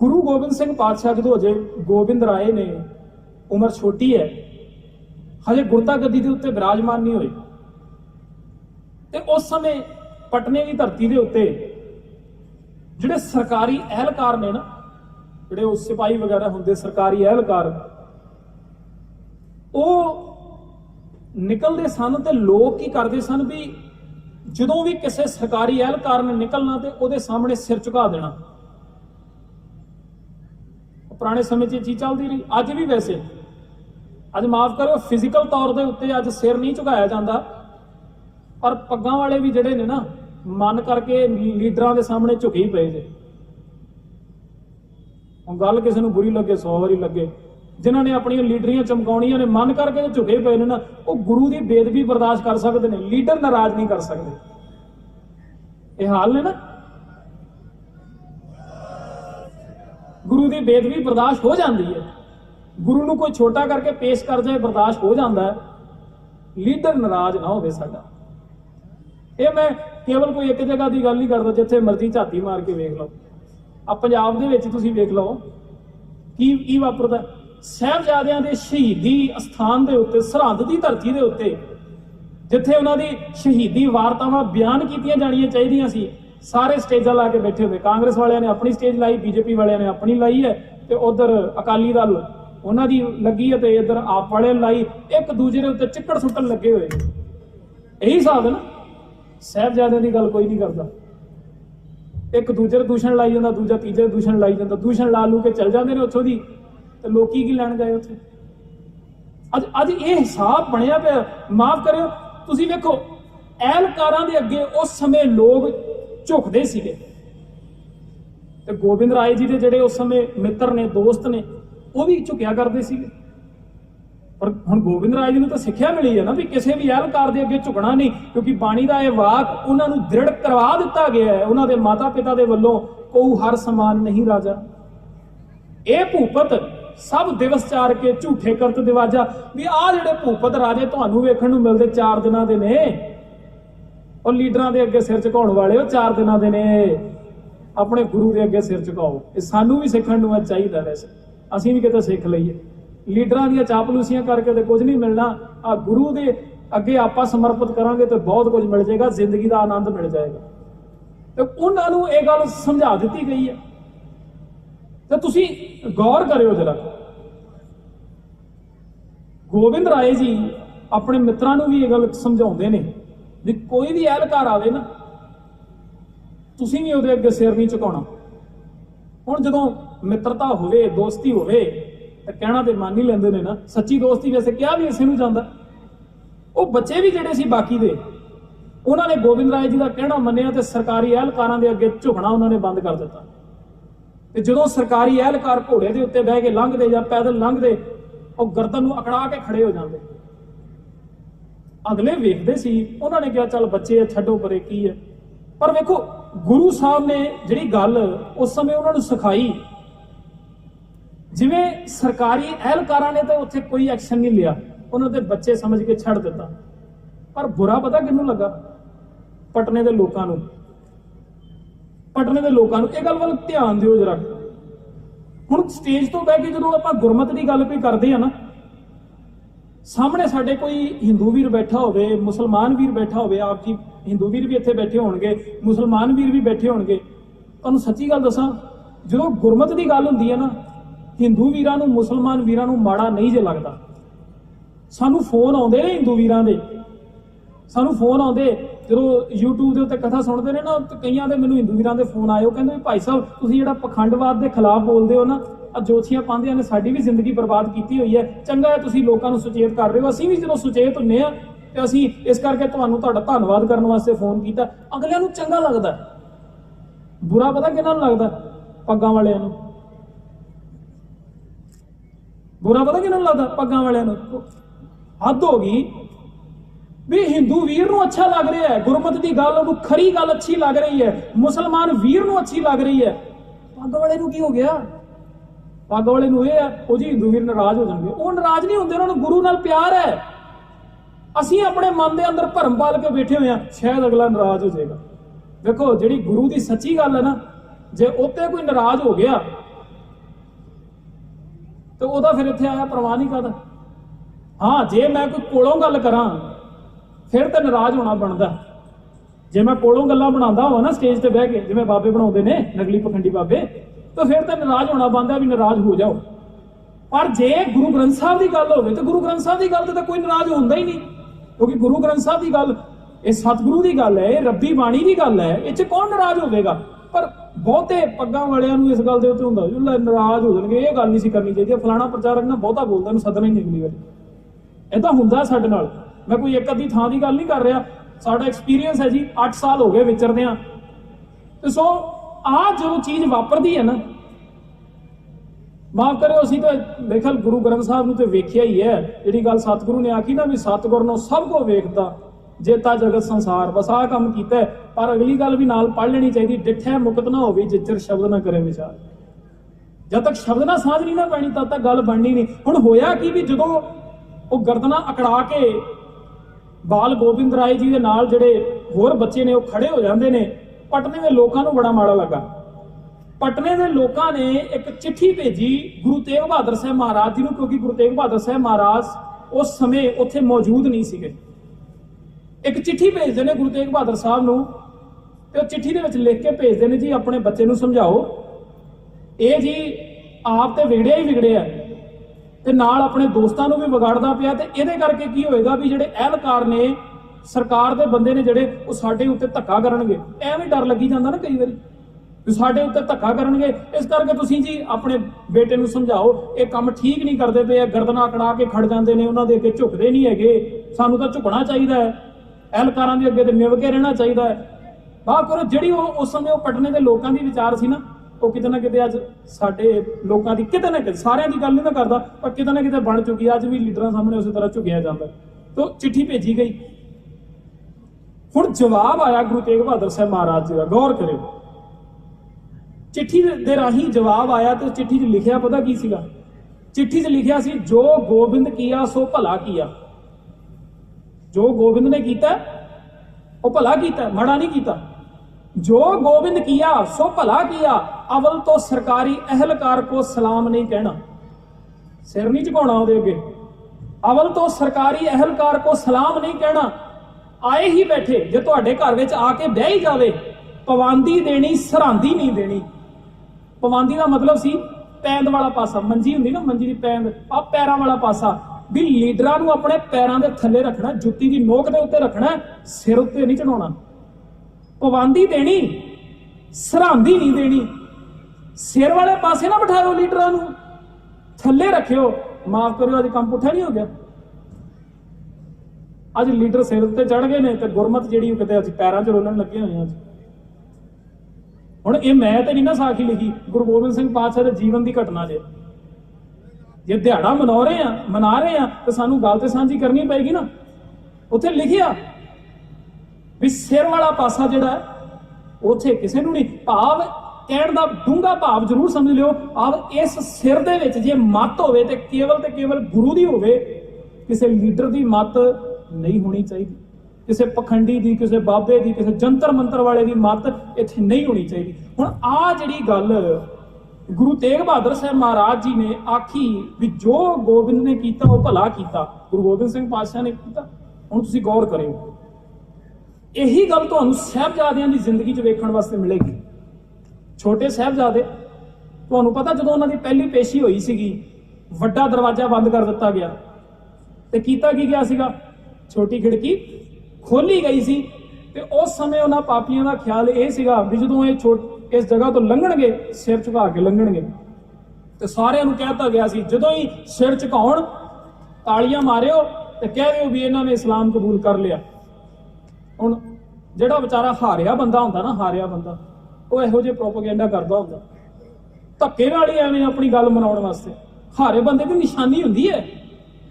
ਗੁਰੂ ਗੋਬਿੰਦ ਸਿੰਘ ਪਾਤਸ਼ਾਹ ਜਦੋਂ ਅਜੇ ਗੋਬਿੰਦ ਰਾਏ ਨੇ ਉਮਰ ਛੋਟੀ ਹੈ, ਹਜੇ ਗੁਰਤਾ ਗੱਦੀ ਦੇ ਉੱਤੇ ਵਿਰਾਜਮਾਨ ਨਹੀਂ ਹੋਏ। ਤੇ ਉਸ ਸਮੇਂ ਪਟਨੇ ਦੀ ਧਰਤੀ ਦੇ ਉੱਤੇ ਜਿਹੜੇ ਸਰਕਾਰੀ ਅਹਿਲਕਾਰ ਨੇ ਨਾ, ਜਿਹੜੇ ਉਹ ਸਿਪਾਹੀ ਵਗੈਰਾ ਹੁੰਦੇ, ਸਰਕਾਰੀ ਅਹਿਲਕਾਰ, ਉਹ ਨਿਕਲਦੇ ਸਨ ਤੇ ਲੋਕ ਕੀ ਕਰਦੇ ਸਨ ਵੀ ਜਦੋਂ ਵੀ ਕਿਸੇ ਸਰਕਾਰੀ ਅਹਿਲਕਾਰ ਨੇ ਨਿਕਲਣਾ ਤੇ ਉਹਦੇ ਸਾਹਮਣੇ ਸਿਰ ਝੁਕਾ ਦੇਣਾ। ਪੁਰਾਣੇ ਸਮੇਂ 'ਚ ਇਹ ਚੀਜ਼ ਚੱਲਦੀ ਰਹੀ, ਅੱਜ ਵੀ ਵੈਸੇ। ਅੱਜ ਮਾਫ ਕਰਿਓ ਫਿਜ਼ੀਕਲ ਤੌਰ ਦੇ ਉੱਤੇ ਅੱਜ ਸਿਰ ਨਹੀਂ ਝੁਕਾਇਆ ਜਾਂਦਾ। ਪਰ ਪੱਗਾਂ ਵਾਲੇ ਵੀ ਜਿਹੜੇ ਨੇ ਨਾ, ਮਨ ਕਰਕੇ ਲੀਡਰਾਂ ਦੇ ਸਾਹਮਣੇ ਝੁਕੀ ਪਏ ਜੇ। ਹੁਣ ਗੱਲ ਕਿਸੇ ਨੂੰ ਬੁਰੀ ਲੱਗੇ 100 ਵਾਰੀ ਲੱਗੇ। ਜਿਨ੍ਹਾਂ ਨੇ ਆਪਣੀਆਂ ਲੀਡਰੀਆਂ ਚਮਕਾਉਣੀਆਂ ਨੇ, ਮਨ ਕਰਕੇ ਝੁਕੇ ਪਏ ਨੇ ਨਾ, ਉਹ ਗੁਰੂ ਦੀ ਬੇਦਬੀ ਬਰਦਾਸ਼ਤ ਕਰ ਸਕਦੇ ਨੇ, ਲੀਡਰ ਨਾਰਾਜ਼ ਨਹੀਂ ਕਰ ਸਕਦੇ। ਇਹ ਹਾਲ ਨੇ ਨਾ। ਦੀ ਬੇਦਬੀ ਬਰਦਾਸ਼ਤ ਹੋ ਜਾਂਦੀ ਹੈ। ਗੁਰੂ ਨੂੰ ਕੋਈ ਛੋਟਾ ਕਰਕੇ ਪੇਸ਼ ਕਰ ਜਾਏ, ਬਰਦਾਸ਼ਤ ਹੋ ਜਾਂਦਾ ਹੈ। ਲੀਡਰ ਨਾਰਾਜ਼ ਨਾ ਹੋਵੇ ਸਾਡਾ। ਇਹ ਮੈਂ ਕੇਵਲ ਕੋਈ ਇੱਕ ਜਗ੍ਹਾ ਦੀ ਗੱਲ ਨਹੀਂ ਕਰਦਾ, ਜਿੱਥੇ ਮਰਜ਼ੀ ਝਾਤੀ ਮਾਰ ਕੇ ਵੇਖ ਲਓ। ਆ ਪੰਜਾਬ ਦੇ ਵਿੱਚ ਤੁਸੀਂ ਵੇਖ ਲਓ, ਕੀ ਕੀ ਵਾਪਰਦਾ ਸਹਿਬਜ਼ਾਦਿਆਂ ਦੇ ਸ਼ਹੀਦੀ ਅਸਥਾਨ ਦੇ ਉੱਤੇ, ਸਰਹੰਦ ਦੀ ਧਰਤੀ ਦੇ ਉੱਤੇ, ਜਿੱਥੇ ਉਹਨਾਂ ਦੀ ਸ਼ਹੀਦੀ ਵਾਰਤਾਵਾਂ ਬਿਆਨ ਕੀਤੀਆਂ ਜਾਣੀਆਂ ਚਾਹੀਦੀਆਂ ਸੀ ਸਾਰੇ ਸਟੇਜਾਂ ਲਾ ਕੇ ਬੈਠੇ ਹੋਏ। ਕਾਂਗਰਸ ਵਾਲਿਆਂ ਨੇ ਆਪਣੀ ਸਟੇਜ ਲਾਈ, ਬੀਜੇਪੀ ਵਾਲਿਆਂ ਨੇ ਆਪਣੀ ਲਾਈ ਹੈ ਤੇ ਉਧਰ ਅਕਾਲੀ ਦਲ, ਉਹਨਾਂ ਦੀ ਲੱਗੀ ਹੈ ਤੇ ਇਧਰ ਆਪ ਵਾਲੇ ਲਾਈ। ਇੱਕ ਦੂਜੇ ਦੇ ਉੱਤੇ ਚਿੱਕੜ ਸੁੱਟਣ ਲੱਗੇ ਹੋਏ। ਇਹੀ ਹਿਸਾਬ ਹੈ ਨਾ। ਸਹਿਬਜ਼ਾਦਿਆਂ ਦੀ ਗੱਲ ਕੋਈ ਨਹੀਂ ਕਰਦਾ। ਇੱਕ ਦੂਜੇ ਦੇ ਦੂਸ਼ਣ ਲਾਈ ਜਾਂਦਾ, ਦੂਜਾ ਤੀਜੇ ਦੂਸ਼ਣ ਲਾਈ ਜਾਂਦਾ। ਦੂਸ਼ਣ ਲਾ ਲੂ ਕੇ ਚੱਲ ਜਾਂਦੇ ਨੇ ਉੱਥੋਂ ਦੀ ਤੇ ਲੋਕੀ ਕੀ ਲੈਣ ਗਏ ਉੱਥੇ? ਅੱਜ ਅੱਜ ਇਹ ਹਿਸਾਬ ਬਣਿਆ ਪਿਆ। ਮਾਫ ਕਰਿਓ। ਤੁਸੀਂ ਵੇਖੋ ਐਲਕਾਰਾਂ ਦੇ ਅੱਗੇ ਉਸ ਸਮੇਂ ਲੋਕ ਝੁਕਦੇ ਸੀਗੇ। ਤੇ ਗੋਬਿੰਦ ਰਾਏ ਜੀ ਦੇ ਜਿਹੜੇ ਉਸ ਸਮੇਂ ਮਿੱਤਰ ਨੇ, ਦੋਸਤ ਨੇ, ਉਹ ਵੀ ਝੁਕਿਆ ਕਰਦੇ ਸੀਗੇ। ਪਰ ਹੁਣ ਗੋਬਿੰਦ ਰਾਏ ਜੀ ਨੂੰ ਤਾਂ ਸਿੱਖਿਆ ਮਿਲੀ ਹੈ ਨਾ ਵੀ ਕਿਸੇ ਵੀ ਅਹਿਲਕਾਰ ਦੇ ਅੱਗੇ ਝੁਕਣਾ ਨਹੀਂ, ਕਿਉਂਕਿ ਬਾਣੀ ਦਾ ਇਹ ਵਾਕ ਉਹਨਾਂ ਨੂੰ ਦ੍ਰਿੜ ਕਰਵਾ ਦਿੱਤਾ ਗਿਆ ਹੈ। ਉਹਨਾਂ ਦੇ ਮਾਤਾ ਪਿਤਾ ਦੇ ਵੱਲੋਂ ਕੋ ਹਰ ਸਮਾਨ ਨਹੀਂ ਰਾਜਾ। ਇਹ ਭੂਪਤ ਸਭ ਦਿਵਸ ਚਾਰ ਕੇ ਝੂਠੇ ਕਰਤ ਦਿਵਾਜਾ। ਵੀ ਆਹ ਜਿਹੜੇ ਭੂਪਤ ਰਾਜੇ ਤੁਹਾਨੂੰ ਵੇਖਣ ਨੂੰ ਮਿਲਦੇ ਚਾਰ ਦਿਨਾਂ ਦੇ ਨੇ ਉਹ ਲੀਡਰਾਂ ਦੇ ਅੱਗੇ ਸਿਰ ਝੁਕਾਉਣ ਵਾਲੇ, ਉਹ ਚਾਰ ਦਿਨਾਂ ਦੇ ਨੇ। ਆਪਣੇ ਗੁਰੂ ਦੇ ਅੱਗੇ ਸਿਰ ਝੁਕਾਓ। ਇਹ ਸਾਨੂੰ ਵੀ ਸਿੱਖਣ ਨੂੰ ਚਾਹੀਦਾ ਵੈਸੇ। ਅਸੀਂ ਵੀ ਕਿਤੇ ਸਿੱਖ ਲਈਏ। ਲੀਡਰਾਂ ਦੀਆਂ ਚਾਪਲੂਸੀਆਂ ਕਰਕੇ ਤੇ ਕੁਝ ਨਹੀਂ ਮਿਲਣਾ। ਆ ਗੁਰੂ ਦੇ ਅੱਗੇ ਆਪਾਂ ਸਮਰਪਿਤ ਕਰਾਂਗੇ ਤੇ ਬਹੁਤ ਕੁਝ ਮਿਲ ਜਾਏਗਾ, ਜ਼ਿੰਦਗੀ ਦਾ ਆਨੰਦ ਮਿਲ ਜਾਏਗਾ। ਤੇ ਉਹਨਾਂ ਨੂੰ ਇਹ ਗੱਲ ਸਮਝਾ ਦਿੱਤੀ ਗਈ ਹੈ। ਤੇ ਤੁਸੀਂ ਗੌਰ ਕਰਿਓ ਜਰਾ। ਗੋਬਿੰਦ ਰਾਏ ਜੀ ਆਪਣੇ ਮਿੱਤਰਾਂ ਨੂੰ ਵੀ ਇਹ ਗੱਲ ਸਮਝਾਉਂਦੇ ਨੇ। ਕੋਈ ਵੀ ਅਹਿਲਕਾਰ ਆਵੇ ਨਾ, ਤੁਸੀਂ ਵੀ ਉਹਦੇ ਅੱਗੇ ਸਿਰ ਨਹੀਂ ਝੁਕਾਉਣਾ। ਹੁਣ ਜਦੋਂ ਮਿੱਤਰਤਾ ਹੋਵੇ, ਦੋਸਤੀ ਹੋਵੇ, ਤਾਂ ਕਹਿਣਾ ਤੇ ਮੰਨ ਹੀ ਲੈਂਦੇ ਨੇ ਨਾ, ਸੱਚੀ ਦੋਸਤੀ ਵੈਸੇ ਕਿਹਾ ਵੀ ਇਸੇ ਨੂੰ ਜਾਂਦਾ। ਉਹ ਬੱਚੇ ਵੀ ਜਿਹੜੇ ਸੀ ਬਾਕੀ ਦੇ, ਉਹਨਾਂ ਨੇ ਗੋਬਿੰਦ ਰਾਏ ਜੀ ਦਾ ਕਹਿਣਾ ਮੰਨਿਆ ਤੇ ਸਰਕਾਰੀ ਅਹਿਲਕਾਰਾਂ ਦੇ ਅੱਗੇ ਝੁਕਣਾ ਉਹਨਾਂ ਨੇ ਬੰਦ ਕਰ ਦਿੱਤਾ। ਤੇ ਜਦੋਂ ਸਰਕਾਰੀ ਅਹਿਲਕਾਰ ਘੋੜੇ ਦੇ ਉੱਤੇ ਬਹਿ ਕੇ ਲੰਘਦੇ ਜਾਂ ਪੈਦਲ ਲੰਘਦੇ, ਉਹ ਗਰਦਨ ਨੂੰ ਅਕੜਾ ਕੇ ਖੜੇ ਹੋ ਜਾਂਦੇ। ਅਗਲੇ ਵੇਖਦੇ ਸੀ ਉਹਨਾਂ ਨੇ ਕਿਹਾ ਚੱਲ ਬੱਚੇ ਆ, ਛੱਡੋ ਪਰੇ ਕੀ ਹੈ ਪਰ ਵੇਖੋ ਗੁਰੂ ਸਾਹਿਬ ਨੇ ਜਿਹੜੀ ਗੱਲ ਉਸ ਸਮੇਂ ਉਹਨਾਂ ਨੂੰ ਸਿਖਾਈ ਜਿਵੇਂ ਸਰਕਾਰੀ ਅਹਿਲਕਾਰਾਂ ਨੇ ਤਾਂ ਉੱਥੇ ਕੋਈ ਐਕਸ਼ਨ ਨਹੀਂ ਲਿਆ ਉਹਨਾਂ ਦੇ ਬੱਚੇ ਸਮਝ ਕੇ ਛੱਡ ਦਿੱਤਾ। ਪਰ ਬੁਰਾ ਪਤਾ ਕਿਹਨੂੰ ਲੱਗਾ? ਪਟਨੇ ਦੇ ਲੋਕਾਂ ਨੂੰ। ਪਟਨੇ ਦੇ ਲੋਕਾਂ ਨੂੰ। ਇਹ ਗੱਲ ਵੱਲ ਧਿਆਨ ਦਿਓ ਜਰਾ। ਹੁਣ ਸਟੇਜ ਤੋਂ ਬਹਿ ਕੇ ਜਦੋਂ ਆਪਾਂ ਗੁਰਮਤ ਦੀ ਗੱਲ ਕੋਈ ਕਰਦੇ ਆ ਨਾ ਸਾਹਮਣੇ ਸਾਡੇ ਕੋਈ ਹਿੰਦੂ ਵੀਰ ਬੈਠਾ ਹੋਵੇ, ਮੁਸਲਮਾਨ ਵੀਰ ਬੈਠਾ ਹੋਵੇ, ਆਪ ਜੀ ਹਿੰਦੂ ਵੀਰ ਵੀ ਇੱਥੇ ਬੈਠੇ ਹੋਣਗੇ, ਮੁਸਲਮਾਨ ਵੀਰ ਵੀ ਬੈਠੇ ਹੋਣਗੇ। ਤੁਹਾਨੂੰ ਸੱਚੀ ਗੱਲ ਦੱਸਾਂ, ਜਦੋਂ ਗੁਰਮਤ ਦੀ ਗੱਲ ਹੁੰਦੀ ਹੈ ਨਾ, ਹਿੰਦੂ ਵੀਰਾਂ ਨੂੰ, ਮੁਸਲਮਾਨ ਵੀਰਾਂ ਨੂੰ ਮਾੜਾ ਨਹੀਂ ਜੇ ਲੱਗਦਾ। ਸਾਨੂੰ ਫੋਨ ਆਉਂਦੇ ਨੇ ਹਿੰਦੂ ਵੀਰਾਂ ਦੇ। ਸਾਨੂੰ ਫੋਨ ਆਉਂਦੇ, ਜਦੋਂ YouTube ਦੇ ਉੱਤੇ ਕਥਾ ਸੁਣਦੇ ਨੇ ਨਾ ਕਈਆਂ ਦੇ ਮੈਨੂੰ ਹਿੰਦੂ ਵੀਰਾਂ ਦੇ ਫੋਨ ਆਏ, ਉਹ ਕਹਿੰਦੇ ਵੀ ਭਾਈ ਸਾਹਿਬ, ਤੁਸੀਂ ਜਿਹੜਾ ਪਖੰਡਵਾਦ ਦੇ ਖਿਲਾਫ ਬੋਲਦੇ ਹੋ ਨਾ ਆ ਜੋਤੀਆਂ ਪਾਉਂਦਿਆਂ ਨੇ ਸਾਡੀ ਵੀ ਜ਼ਿੰਦਗੀ ਬਰਬਾਦ ਕੀਤੀ ਹੋਈ ਹੈ। ਚੰਗਾ ਹੈ ਤੁਸੀਂ ਲੋਕਾਂ ਨੂੰ ਸੁਚੇਤ ਕਰ ਰਹੇ ਹੋ। ਅਸੀਂ ਵੀ ਜਦੋਂ ਸੁਚੇਤ ਹੁੰਨੇ ਆ ਤੇ ਅਸੀਂ ਇਸ ਕਰਕੇ ਤੁਹਾਨੂੰ ਤੁਹਾਡਾ ਧੰਨਵਾਦ ਕਰਨ ਵਾਸਤੇ ਫੋਨ ਕੀਤਾ। ਅਗਲਿਆਂ ਨੂੰ ਚੰਗਾ ਲੱਗਦਾ ਬੁਰਾ ਪਤਾ ਕਿਹਨਾਂ ਨੂੰ ਲੱਗਦਾ ਪੱਗਾਂ ਵਾਲਿਆਂ ਨੂੰ। ਬੁਰਾ ਪਤਾ ਕਿਹਨਾਂ ਨੂੰ ਲੱਗਦਾ ਪੱਗਾਂ ਵਾਲਿਆਂ ਨੂੰ। ਹੱਦ ਹੋ ਗਈ। ਵੀ ਹਿੰਦੂ ਵੀਰ ਨੂੰ ਅੱਛਾ ਲੱਗ ਰਿਹਾ ਹੈ। ਗੁਰਮਤ ਦੀ ਗੱਲ ਉਹਨੂੰ ਖਰੀ ਗੱਲ ਅੱਛੀ ਲੱਗ ਰਹੀ ਹੈ। ਮੁਸਲਮਾਨ ਵੀਰ ਨੂੰ ਅੱਛੀ ਲੱਗ ਰਹੀ ਹੈ। ਪੱਗ ਵਾਲੇ ਨੂੰ ਕੀ ਹੋ ਗਿਆ? ਪੱਗ ਵਾਲੇ ਨੂੰ ਇਹ ਹੈ ਉਹ ਜੀ ਹਿੰਦੂ ਵੀਰ ਨਾਰਾਜ਼ ਹੋ ਜਾਣਗੇ। ਉਹ ਨਾਰਾਜ਼ ਨਹੀਂ ਹੁੰਦੇ, ਉਹਨਾਂ ਨੂੰ ਗੁਰੂ ਨਾਲ ਪਿਆਰ ਹੈ। ਅਸੀਂ ਆਪਣੇ ਮਨ ਦੇ ਅੰਦਰ ਭਰਮ ਪਾਲ ਕੇ ਬੈਠੇ ਹੋਏ ਆ ਸ਼ਾਇਦ ਅਗਲਾ ਨਾਰਾਜ਼ ਹੋ ਜਾਏਗਾ। ਦੇਖੋ ਜਿਹੜੀ ਗੁਰੂ ਦੀ ਸੱਚੀ ਗੱਲ ਹੈ ਨਾ, ਜੇ ਉੱਤੇ ਕੋਈ ਨਾਰਾਜ਼ ਹੋ ਗਿਆ, ਤੇ ਉਹਦਾ ਫਿਰ ਇੱਥੇ ਆਇਆ ਪ੍ਰਵਾਹ ਨਹੀਂ ਕਰਦਾ। ਹਾਂ, ਜੇ ਮੈਂ ਕੋਈ ਕੋਲੋਂ ਗੱਲ ਕਰਾਂ, ਫਿਰ ਤਾਂ ਨਾਰਾਜ਼ ਹੋਣਾ ਬਣਦਾ। ਜੇ ਮੈਂ ਕੋਲੋਂ ਗੱਲਾਂ ਬਣਾਉਂਦਾ ਹੋਵਾਂ ਨਾ ਸਟੇਜ ਤੇ ਬਹਿ ਕੇ, ਜਿਵੇਂ ਬਾਬੇ ਬਣਾਉਂਦੇ ਨੇ, ਨਕਲੀ ਪਖੰਡੀ ਬਾਬੇ ਤਾਂ ਫਿਰ ਤਾਂ ਨਾਰਾਜ਼ ਹੋਣਾ ਬਣਦਾ ਵੀ ਨਾਰਾਜ਼ ਹੋ ਜਾਓ। ਪਰ ਜੇ ਗੁਰੂ ਗ੍ਰੰਥ ਸਾਹਿਬ ਦੀ ਗੱਲ ਹੋਵੇ ਤਾਂ ਗੁਰੂ ਗ੍ਰੰਥ ਸਾਹਿਬ ਦੀ ਗੱਲ ਤੇ ਤਾਂ ਕੋਈ ਨਾਰਾਜ਼ ਹੁੰਦਾ ਹੀ ਨਹੀਂ। ਕਿਉਂਕਿ ਗੁਰੂ ਗ੍ਰੰਥ ਸਾਹਿਬ ਦੀ ਗੱਲ, ਇਹ ਸਤਿਗੁਰੂ ਦੀ ਗੱਲ ਹੈ, ਇਹ ਰੱਬੀ ਬਾਣੀ ਦੀ ਗੱਲ ਹੈ, ਇਹ ਚ ਕੌਣ ਨਾਰਾਜ਼ ਹੋਵੇਗਾ? ਪਰ ਬਹੁਤੇ ਪੱਗਾਂ ਵਾਲਿਆਂ ਨੂੰ ਇਸ ਗੱਲ ਦੇ ਉੱਤੇ ਹੁੰਦਾ ਜੀ ਨਾਰਾਜ਼ ਹੋ ਜਾਣਗੇ, ਇਹ ਗੱਲ ਨਹੀਂ ਸੀ ਕਰਨੀ ਚਾਹੀਦੀ ਫਲਾਣਾ ਪ੍ਰਚਾਰਕ ਨਾ ਬਹੁਤਾ ਬੋਲਦਾ ਨੂੰ ਸਦਨ ਹੀ ਨਹੀਂ ਅਗਲੀ ਵਾਰੀ। ਇਦਾਂ ਹੁੰਦਾ ਸਾਡੇ ਨਾਲ। ਮੈਂ ਕੋਈ ਇੱਕ ਅੱਧੀ ਥਾਂ ਦੀ ਗੱਲ ਨਹੀਂ ਕਰ ਰਿਹਾ। ਸਾਡਾ ਐਕਸਪੀਰੀਅੰਸ ਹੈ ਜੀ 8 ਸਾਲ ਹੋ ਗਏ ਵਿਚਰਦੇ ਆ ਤੇ ਸੋ ਆ ਜੋ ਚੀਜ਼ ਵਾਪਰਦੀ ਹੈ ਨਾ, ਮਾਫ ਕਰਿਓ, ਅਸੀਂ ਤਾਂ ਦੇਖਲ ਗੁਰੂ ਗ੍ਰੰਥ ਸਾਹਿਬ ਨੂੰ ਤੇ ਵੇਖਿਆ ਹੀ ਹੈ। ਜਿਹੜੀ ਗੱਲ ਸਤਿਗੁਰੂ ਨੇ ਆਖੀ ਨਾ ਵੀ ਸਤਿਗੁਰ ਨੂੰ ਸਭ ਕੋ ਵੇਖਦਾ, ਜੇਤਾ ਜਗਤ ਸੰਸਾਰ, ਬਸ ਆਹ ਕੰਮ ਕੀਤਾ ਪਰ ਅਗਲੀ ਗੱਲ ਵੀ ਨਾਲ ਪੜ ਲੈਣੀ ਚਾਹੀਦੀ, ਡਿਠੈ ਮੁਕਤ ਨਾ ਹੋਵੇ, ਜਿੱਚਰ ਸ਼ਬਦ ਨਾ ਕਰੇ ਵਿਚਾਰ। ਜਦ ਤੱਕ ਸ਼ਬਦ ਨਾ ਸਾਂਝ ਨਹੀਂ ਨਾ ਪੈਣੀ, ਤਦ ਤੱਕ ਗੱਲ ਬਣਨੀ ਨਹੀਂ। ਹੁਣ ਹੋਇਆ ਕੀ ਵੀ ਜਦੋਂ ਉਹ ਗਰਦਨਾ ਅਕੜਾ ਕੇ ਬਾਲ ਗੋਬਿੰਦ ਰਾਏ ਜੀ ਦੇ ਨਾਲ ਜਿਹੜੇ ਹੋਰ ਬੱਚੇ ਨੇ, ਉਹ ਖੜੇ ਹੋ ਜਾਂਦੇ ਨੇ ਪਟਨੇ ਦੇ ਲੋਕਾਂ ਨੂੰ ਬੜਾ ਮਾੜਾ ਲੱਗਾ। ਪਟਨੇ ਦੇ ਲੋਕਾਂ ਨੇ ਇੱਕ ਚਿੱਠੀ ਭੇਜੀ ਗੁਰੂ ਤੇਗ ਬਹਾਦਰ ਸਾਹਿਬ ਮਹਾਰਾਜ ਜੀ ਨੂੰ, ਕਿਉਂਕਿ ਗੁਰੂ ਤੇਗ ਬਹਾਦਰ ਸਾਹਿਬ ਮਹਾਰਾਜ ਉਸ ਸਮੇਂ ਉੱਥੇ ਮੌਜੂਦ ਨਹੀਂ ਸੀਗੇ। ਇੱਕ ਚਿੱਠੀ ਭੇਜਦੇ ਨੇ ਗੁਰੂ ਤੇਗ ਬਹਾਦਰ ਸਾਹਿਬ ਨੂੰ ਤੇ ਉਹ ਚਿੱਠੀ ਦੇ ਵਿੱਚ ਲਿਖ ਕੇ ਭੇਜਦੇ ਨੇ, ਜੀ, ਆਪਣੇ ਬੱਚੇ ਨੂੰ ਸਮਝਾਓ। ਇਹ ਜੀ ਆਪ ਤੇ ਵਿਗੜਿਆ ਹੀ ਵਿਗੜਿਆ ਤੇ ਨਾਲ ਆਪਣੇ ਦੋਸਤਾਂ ਨੂੰ ਵੀ ਵਿਗਾੜਦਾ ਪਿਆ ਤੇ ਇਹਦੇ ਕਰਕੇ ਕੀ ਹੋਏਗਾ ਵੀ ਜਿਹੜੇ ਅਹਿਲਕਾਰ ਨੇ ਸਰਕਾਰ ਦੇ ਬੰਦੇ ਨੇ ਜਿਹੜੇ ਉਹ ਸਾਡੇ ਉੱਤੇ ਧੱਕਾ ਕਰਨਗੇ, ਐਵੇਂ ਡਰ ਲੱਗੀ ਜਾਂਦਾ ਨਾ ਕਈ ਵਾਰੀ। ਵੀ ਸਾਡੇ ਉੱਤੇ ਧੱਕਾ ਕਰਨਗੇ, ਇਸ ਕਰਕੇ ਤੁਸੀਂ ਜੀ ਆਪਣੇ ਬੇਟੇ ਨੂੰ ਸਮਝਾਓ, ਇਹ ਕੰਮ ਠੀਕ ਨਹੀਂ ਕਰਦੇ ਪਏ, ਇਹ ਅਕੜਾ ਕੇ ਖੜ ਜਾਂਦੇ ਨੇ, ਉਹਨਾਂ ਦੇ ਅੱਗੇ ਝੁਕਦੇ ਨਹੀਂ ਹੈਗੇ। ਸਾਨੂੰ ਤਾਂ ਝੁਕਣਾ ਚਾਹੀਦਾ ਹੈ। ਅਹਿਲਕਾਰਾਂ ਦੇ ਅੱਗੇ ਤੇ ਨਿਵ ਕੇ ਰਹਿਣਾ ਚਾਹੀਦਾ ਹੈ। ਬਾਤ ਕਰੋ, ਜਿਹੜੀ ਉਹ ਉਸ ਸਮੇਂ ਉਹ ਪਟਨੇ ਦੇ ਲੋਕਾਂ ਦੀ ਵਿਚਾਰ ਸੀ ਨਾ, ਉਹ ਕਿਤੇ ਨਾ ਕਿਤੇ ਅੱਜ ਸਾਡੇ ਲੋਕਾਂ ਦੀ, ਕਿਤੇ ਨਾ ਕਿਤੇ, ਸਾਰਿਆਂ ਦੀ ਗੱਲ ਨਹੀਂ ਮੈਂ ਕਰਦਾ, ਪਰ ਕਿਤੇ ਨਾ ਕਿਤੇ ਬਣ ਚੁੱਕੀ ਅੱਜ ਵੀ ਲੀਡਰਾਂ ਸਾਹਮਣੇ ਉਸੇ ਤਰ੍ਹਾਂ ਝੁਕਿਆ ਜਾਂਦਾ। ਤੋ ਚਿੱਠੀ ਭੇਜੀ ਗਈ। ਹੁਣ ਜਵਾਬ ਆਇਆ ਗੁਰੂ ਤੇਗ ਬਹਾਦਰ ਸਾਹਿਬ ਮਹਾਰਾਜ ਜੀ ਦਾ, ਗੌਰ ਕਰਿਓ। ਚਿੱਠੀ ਦੇ ਰਾਹੀਂ ਜਵਾਬ ਆਇਆ ਤੇ ਚਿੱਠੀ 'ਚ ਲਿਖਿਆ ਪਤਾ ਕੀ ਸੀਗਾ? ਚਿੱਠੀ 'ਚ ਲਿਖਿਆ ਸੀ, ਜੋ ਗੋਬਿੰਦ ਕੀਆ, ਸੋ ਭਲਾ ਕੀਆ। ਜੋ ਗੋਬਿੰਦ ਨੇ ਕੀਤਾ, ਉਹ ਭਲਾ ਕੀਤਾ, ਮਾੜਾ ਨਹੀਂ ਕੀਤਾ। ਜੋ ਗੋਬਿੰਦ ਕੀਆ, ਸੋ ਭਲਾ ਕੀਆ, ਅਵਲ ਤੋਂ ਸਰਕਾਰੀ ਅਹਿਲਕਾਰ ਕੋ ਸਲਾਮ ਨਹੀਂ ਕਹਿਣਾ। ਸਿਰ ਨਹੀਂ ਝੁਕਾਉਣਾ ਉਹਦੇ ਅੱਗੇ। ਅਵਲ ਤੋਂ ਸਰਕਾਰੀ ਅਹਿਲਕਾਰ ਕੋ ਸਲਾਮ ਨਹੀਂ ਕਹਿਣਾ। ਆਏ ਹੀ ਬੈਠੇ, ਜੇ ਤੁਹਾਡੇ ਘਰ ਵਿੱਚ ਆ ਕੇ ਬਹਿ ਹੀ ਜਾਵੇ, ਪਵਾਂਦੀ ਦੇਣੀ, ਸਰਾਂਦੀ ਨਹੀਂ ਦੇਣੀ। ਪਵਾਂਦੀ ਦਾ ਮਤਲਬ ਸੀ ਪੈਂਦ ਵਾਲਾ ਪਾਸਾ, ਮੰਜੀ ਹੁੰਦੀ ਨਾ, ਮੰਜੀ ਦੀ ਪੈਂਦ ਆ ਪੈਰਾਂ ਵਾਲਾ ਪਾਸਾ, ਵੀ ਲੀਡਰਾਂ ਨੂੰ ਆਪਣੇ ਪੈਰਾਂ ਦੇ ਥੱਲੇ ਰੱਖਣਾ, ਜੁੱਤੀ ਦੀ ਨੋਕ ਦੇ ਉੱਤੇ ਰੱਖਣਾ, ਸਿਰ ਉੱਤੇ ਨਹੀਂ ਚੜਾਉਣਾ ਪਵਾਂਦੀ ਦੇਣੀ, ਸਰਾਂਦੀ ਨਹੀਂ ਦੇਣੀ। ਸਿਰ ਵਾਲੇ ਪਾਸੇ ਨਾ ਬਿਠਾਓ ਲੀਡਰਾਂ ਨੂੰ। ਥੱਲੇ ਰੱਖਿਓ। ਮਾਫ ਕਰਿਓ, ਅੱਜ ਕੰਮ ਪੁੱਠਾ ਨਹੀਂ ਹੋ ਗਿਆ। ਅੱਜ ਲੀਡਰ ਸਿਰ ਉੱਤੇ ਚੜ ਗਏ ਨੇ ਤੇ ਗੁਰਮਤ ਜਿਹੜੀ ਉਹ ਕਿਤੇ ਅਸੀਂ ਪੈਰਾਂ 'ਚ ਰੋਲਣ ਲੱਗੇ ਹੋਏ ਹਾਂ ਹੁਣ ਇਹ ਮੈਂ ਤੇ ਨਹੀਂ ਨਾ ਸਾਖੀ ਲਿਖੀ, ਗੁਰੂ ਗੋਬਿੰਦ ਸਿੰਘ ਪਾਤਸ਼ਾਹ ਦੇ ਜੀਵਨ ਦੀ ਘਟਨਾ ਜੇ। ਜੇ ਦਿਹਾੜਾ ਮਨਾ ਰਹੇ ਆ, ਮਨਾ ਰਹੇ ਆ, ਤੇ ਸਾਨੂੰ ਗੱਲ ਤੇ ਸਾਂਝੀ ਕਰਨੀ ਪਏਗੀ ਨਾ। ਉੱਥੇ ਲਿਖਿਆ ਵੀ ਸਿਰ ਵਾਲਾ ਪਾਸਾ ਜਿਹੜਾ ਉੱਥੇ ਕਿਸੇ ਨੂੰ ਨਹੀਂ। ਭਾਵ ਕਹਿਣ ਦਾ ਡੂੰਘਾ ਭਾਵ ਜ਼ਰੂਰ ਸਮਝ ਲਿਓ ਆਪ ਇਸ ਸਿਰ ਦੇ ਵਿੱਚ ਜੇ ਮੱਤ ਹੋਵੇ ਤੇ ਕੇਵਲ ਤੇ ਕੇਵਲ ਗੁਰੂ ਦੀ ਹੋਵੇ, ਕਿਸੇ ਲੀਡਰ ਦੀ ਮੱਤ ਨਹੀਂ ਹੋਣੀ ਚਾਹੀਦੀ। ਕਿਸੇ ਪਖੰਡੀ ਦੀ, ਕਿਸੇ ਬਾਬੇ ਦੀ, ਕਿਸੇ ਜੰਤਰ ਮੰਤਰ ਵਾਲੇ ਦੀ ਮੱਤ ਇੱਥੇ ਨਹੀਂ ਹੋਣੀ ਚਾਹੀਦੀ। ਹੁਣ ਆ ਜਿਹੜੀ ਗੱਲ ਗੁਰੂ ਤੇਗ ਬਹਾਦਰ ਸਾਹਿਬ ਮਹਾਰਾਜ ਜੀ ਨੇ ਆਖੀ ਵੀ ਜੋ ਗੋਬਿੰਦ ਨੇ ਕੀਤਾ, ਉਹ ਭਲਾ ਕੀਤਾ। ਗੁਰੂ ਗੋਬਿੰਦ ਸਿੰਘ ਪਾਤਸ਼ਾਹ ਨੇ ਕੀਤਾ। ਹੁਣ ਤੁਸੀਂ ਗੌਰ ਕਰਿਓ। ਇਹੀ ਗੱਲ ਤੁਹਾਨੂੰ ਸਹਿਬਜ਼ਾਦਿਆਂ ਦੀ ਜ਼ਿੰਦਗੀ 'ਚ ਵੇਖਣ ਵਾਸਤੇ ਮਿਲੇਗੀ। ਛੋਟੇ ਸਹਿਬਜ਼ਾਦੇ, ਤੁਹਾਨੂੰ ਪਤਾ ਜਦੋਂ ਉਹਨਾਂ ਦੀ ਪਹਿਲੀ ਪੇਸ਼ੀ ਹੋਈ ਸੀਗੀ, ਵੱਡਾ ਦਰਵਾਜ਼ਾ ਬੰਦ ਕਰ ਦਿੱਤਾ ਗਿਆ। ਤੇ ਕੀਤਾ ਕੀ ਗਿਆ ਸੀਗਾ? ਛੋਟੀ ਖਿੜਕੀ ਖੋਲੀ ਗਈ ਸੀ ਤੇ ਉਸ ਸਮੇਂ ਉਹਨਾਂ ਪਾਪੀਆਂ ਦਾ ਖਿਆਲ ਇਹ ਸੀਗਾ ਵੀ ਜਦੋਂ ਇਹ ਛੋਟ ਇਸ ਜਗ੍ਹਾ ਤੋਂ ਲੰਘਣਗੇ, ਸਿਰ ਝੁਕਾ ਕੇ ਲੰਘਣਗੇ। ਤੇ ਸਾਰਿਆਂ ਨੂੰ ਕਹਿਤਾ ਗਿਆ ਸੀ, ਜਦੋਂ ਹੀ ਸਿਰ ਝੁਕਾਉਣ ਤਾਲੀਆਂ ਮਾਰਿਓ ਤੇ ਕਹਿ ਦਿਓ ਵੀ ਇਹਨਾਂ ਨੇ ਇਸਲਾਮ ਕਬੂਲ ਕਰ ਲਿਆ। ਹੁਣ ਜਿਹੜਾ ਵਿਚਾਰਾ ਹਾਰਿਆ ਬੰਦਾ ਹੁੰਦਾ ਨਾ, ਹਾਰਿਆ ਬੰਦਾ, ਉਹ ਇਹੋ ਜਿਹੇ ਪ੍ਰੋਪਾਗੈਂਡਾ ਕਰਦਾ ਹੁੰਦਾ। ਧੱਕੇ ਨਾਲ ਹੀ ਐਵੇਂ ਆਪਣੀ ਗੱਲ ਮਨਾਉਣ ਵਾਸਤੇ। ਹਾਰੇ ਬੰਦੇ ਦੀ ਨਿਸ਼ਾਨੀ ਹੁੰਦੀ ਹੈ।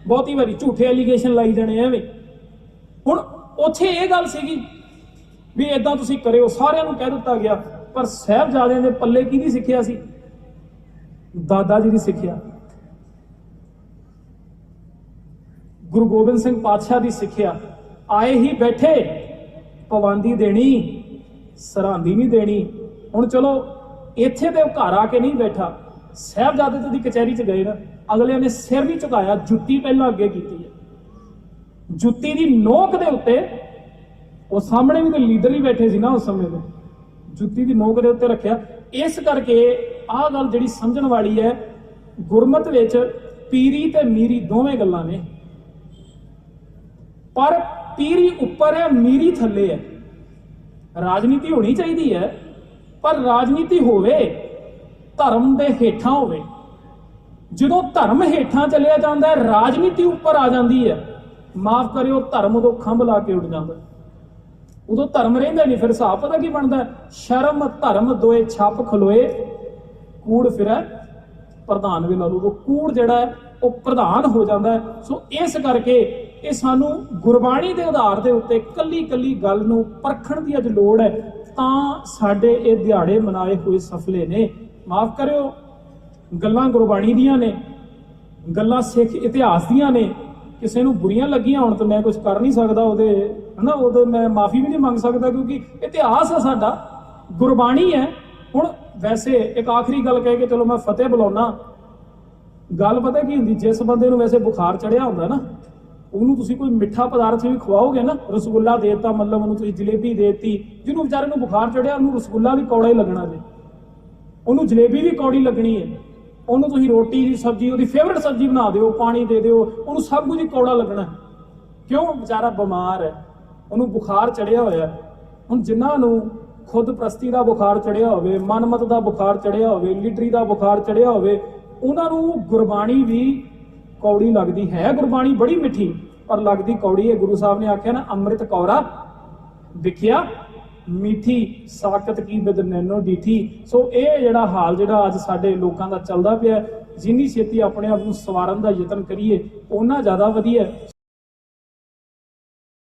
ਬਹੁਤੀ ਵਾਰੀ ਝੂਠੇ ਐਲੀਗੇਸ਼ਨ ਲਾਈ ਜਾਣੇ ਐਵੇਂ। ਉੱਥੇ ਇਹ ਗੱਲ ਸੀਗੀ ਵੀ ਇਦਾਂ ਤੁਸੀਂ ਕਰਿਓ, ਸਾਰਿਆਂ ਨੂੰ ਕਹਿ ਦਿੱਤਾ ਗਿਆ, ਪਰ ਸਹਿਬਜ਼ਾਦਿਆਂ ਦੇ ਪੱਲੇ ਕਿਹਦੀ ਸਿੱਖਿਆ ਸੀ? ਦਾਦਾ ਜੀ ਦੀ ਸਿੱਖਿਆ। ਗੁਰੂ ਗੋਬਿੰਦ ਸਿੰਘ ਪਾਤਸ਼ਾਹ ਦੀ ਸਿੱਖਿਆ। ਆਏ ਹੀ ਬੈਠੇ, ਪਵਾਂਦੀ ਦੇਣੀ, ਸਰਾਂਦੀ ਨਹੀਂ ਦੇਣੀ। ਹੁਣ ਚਲੋ, ਇੱਥੇ ਤੇ ਉਹ ਘਰ ਆ ਕੇ ਨਹੀਂ ਬੈਠਾ। ਸਾਹਿਬਜ਼ਾਦੇ ਦੀ ਕਚਹਿਰੀ 'ਚ ਗਏ ਨਾ। ਅਗਲੇ ਨੇ ਸਿਰ ਵੀ ਝੁਕਾਇਆ, ਜੁੱਤੀ ਪਹਿਲਾਂ ਅੱਗੇ ਕੀਤੀ ਹੈ। ਜੁੱਤੀ ਦੀ ਨੋਕ ਦੇ ਉੱਤੇ, ਉਹ ਸਾਹਮਣੇ ਵੀ ਤਾਂ ਲੀਡਰ ਹੀ ਬੈਠੇ ਸੀ ਨਾ ਉਸ ਸਮੇਂ ਦੇ, ਜੁੱਤੀ ਦੀ ਨੋਕ ਦੇ ਉੱਤੇ ਰੱਖਿਆ। ਇਸ ਕਰਕੇ ਆਹ ਗੱਲ ਜਿਹੜੀ ਸਮਝਣ ਵਾਲੀ ਹੈ, ਗੁਰਮਤ ਵਿੱਚ ਪੀਰੀ ਤੇ ਮੀਰੀ ਦੋਵੇਂ ਗੱਲਾਂ ਨੇ। ਪਰ ਪੀਰੀ ਉੱਪਰ ਹੈ, ਮੀਰੀ ਥੱਲੇ ਹੈ। ਰਾਜਨੀਤੀ ਹੋਣੀ ਚਾਹੀਦੀ ਹੈ, ਪਰ ਰਾਜਨੀਤੀ ਹੋਵੇ, ਧਰਮ ਦੇ ਹੇਠਾਂ ਹੋਵੇ। ਜਦੋਂ ਧਰਮ ਹੇਠਾਂ ਚੱਲਿਆ ਜਾਂਦਾ ਹੈ, ਰਾਜਨੀਤੀ ਉੱਪਰ ਆ ਜਾਂਦੀ ਹੈ। ਮਾਫ ਕਰਿਓ, ਧਰਮ ਉਦੋਂ ਖੰਭ ਲਾ ਕੇ ਉੱਡ ਜਾਂਦਾ। ਉਦੋਂ ਧਰਮ ਰਹਿੰਦਾ ਨਹੀਂ, ਫਿਰ ਹਿਸਾਬ ਪਤਾ ਕੀ ਬਣਦਾ? ਸ਼ਰਮ, ਧਰਮ ਦੋਏ ਛੱਪ ਖਲੋਏ, ਕੂੜ ਫਿਰੈ, ਪ੍ਰਧਾਨ ਵੀ ਲਾ ਲਓ। ਉਹ ਕੂੜ ਜਿਹੜਾ ਹੈ, ਉਹ ਪ੍ਰਧਾਨ ਹੋ ਜਾਂਦਾ ਸੋ ਇਸ ਕਰਕੇ ਇਹ ਸਾਨੂੰ ਗੁਰਬਾਣੀ ਦੇ ਆਧਾਰ ਦੇ ਉੱਤੇ ਕੱਲੀ ਕੱਲੀ ਗੱਲ ਨੂੰ ਪਰਖਣ ਦੀ ਅੱਜ ਲੋੜ ਹੈ। ਤਾਂ ਸਾਡੇ ਇਹ ਦਿਹਾੜੇ ਮਨਾਏ ਹੋਏ ਸਫਲੇ ਨੇ। ਮਾਫ ਕਰਿਓ, ਗੱਲਾਂ ਗੁਰਬਾਣੀ ਦੀਆਂ ਨੇ, ਗੱਲਾਂ ਸਿੱਖ ਇਤਿਹਾਸ ਦੀਆਂ ਨੇ। ਕਿਸੇ ਨੂੰ ਬੁਰੀਆਂ ਲੱਗੀਆਂ ਹੋਣ ਤਾਂ ਮੈਂ ਕੁਝ ਕਰ ਨਹੀਂ ਸਕਦਾ ਉਹਦੇ, ਹਨਾ, ਉਹਦੇ ਮੈਂ ਮਾਫੀ ਵੀ ਨਹੀਂ ਮੰਗ ਸਕਦਾ ਕਿਉਂਕਿ ਇਤਿਹਾਸ ਹੈ ਸਾਡਾ, ਗੁਰਬਾਣੀ ਹੈ। ਹੁਣ ਵੈਸੇ ਇੱਕ ਆਖਰੀ ਗੱਲ ਕਹਿ ਕੇ ਚਲੋ ਮੈਂ ਫਤਿਹ ਬੁਲਾਉਣਾ ਗੱਲ ਪਤਾ ਕੀ ਹੁੰਦੀ, ਜਿਸ ਬੰਦੇ ਨੂੰ ਵੈਸੇ ਬੁਖਾਰ ਚੜਿਆ ਹੁੰਦਾ ਨਾ, ਉਹਨੂੰ ਤੁਸੀਂ ਕੋਈ ਮਿੱਠਾ ਪਦਾਰਥ ਵੀ ਖਵਾਓਗੇ ਨਾ, ਰਸਗੁੱਲਾ ਦੇਤਾ, ਮਤਲਬ ਉਹਨੂੰ ਤੁਸੀਂ ਜਲੇਬੀ ਦੇਤੀ, ਜਿਹਨੂੰ ਵਿਚਾਰੇ ਨੂੰ ਬੁਖਾਰ ਚੜਿਆ, ਉਹਨੂੰ ਰਸਗੁੱਲਾ ਵੀ ਕੌੜਾ ਹੀ ਲੱਗਣਾ ਜੇ। ਉਹਨੂੰ ਜਲੇਬੀ ਵੀ ਕੌੜੀ ਲੱਗਣੀ ਹੈ। ਉਹਨੂੰ ਤੁਸੀਂ ਰੋਟੀ ਦੀ ਸਬਜ਼ੀ, ਉਹਦੀ ਫੇਵਰਿਟ ਸਬਜ਼ੀ ਬਣਾ ਦਿਓ, ਪਾਣੀ ਦੇ ਦਿਓ, ਉਹਨੂੰ ਸਭ ਕੁਝ ਹੀ ਕੌੜਾ ਲੱਗਣਾ। ਕਿਉਂ? ਵਿਚਾਰਾ ਬਿਮਾਰ ਹੈ। ਉਹਨੂੰ ਬੁਖਾਰ ਚੜਿਆ ਹੋਇਆ ਹੁਣ ਜਿਨ੍ਹਾਂ ਨੂੰ ਖੁਦ ਪ੍ਰਸਤੀ ਦਾ ਬੁਖਾਰ ਚੜਿਆ ਹੋਵੇ, ਮਨਮਤ ਦਾ ਬੁਖਾਰ ਚੜਿਆ ਹੋਵੇ ਲਿਟਰੀ ਦਾ ਬੁਖਾਰ ਚੜਿਆ ਹੋਵੇ, ਉਹਨਾਂ ਨੂੰ ਗੁਰਬਾਣੀ ਵੀ ਕੌੜੀ ਲੱਗਦੀ ਹੈ। ਗੁਰਬਾਣੀ ਬੜੀ ਮਿੱਠੀ, ਪਰ ਲੱਗਦੀ ਕੌੜੀ ਹੈ। ਗੁਰੂ ਸਾਹਿਬ ਨੇ ਆਖਿਆ ਨਾ, ਅੰਮ੍ਰਿਤ ਕੌਰਾ ਵਿਖਿਆ। ਮਿੱਠੀ ਸਾਕਤ ਕੀ ਬਿਦ ਨੈਨੋ ਡੀਠੀ। ਸੋ ਇਹ ਜਿਹੜਾ ਹਾਲ ਜਿਹੜਾ ਅੱਜ ਸਾਡੇ ਲੋਕਾਂ ਦਾ ਚੱਲਦਾ ਪਿਆ ਜਿੰਨੀ ਛੇਤੀ ਆਪਣੇ ਆਪ ਨੂੰ ਸਵਾਰਨ ਦਾ ਯਤਨ ਕਰੀਏ ਉਹਨਾਂ ਜ਼ਿਆਦਾ ਵਧੀਆ।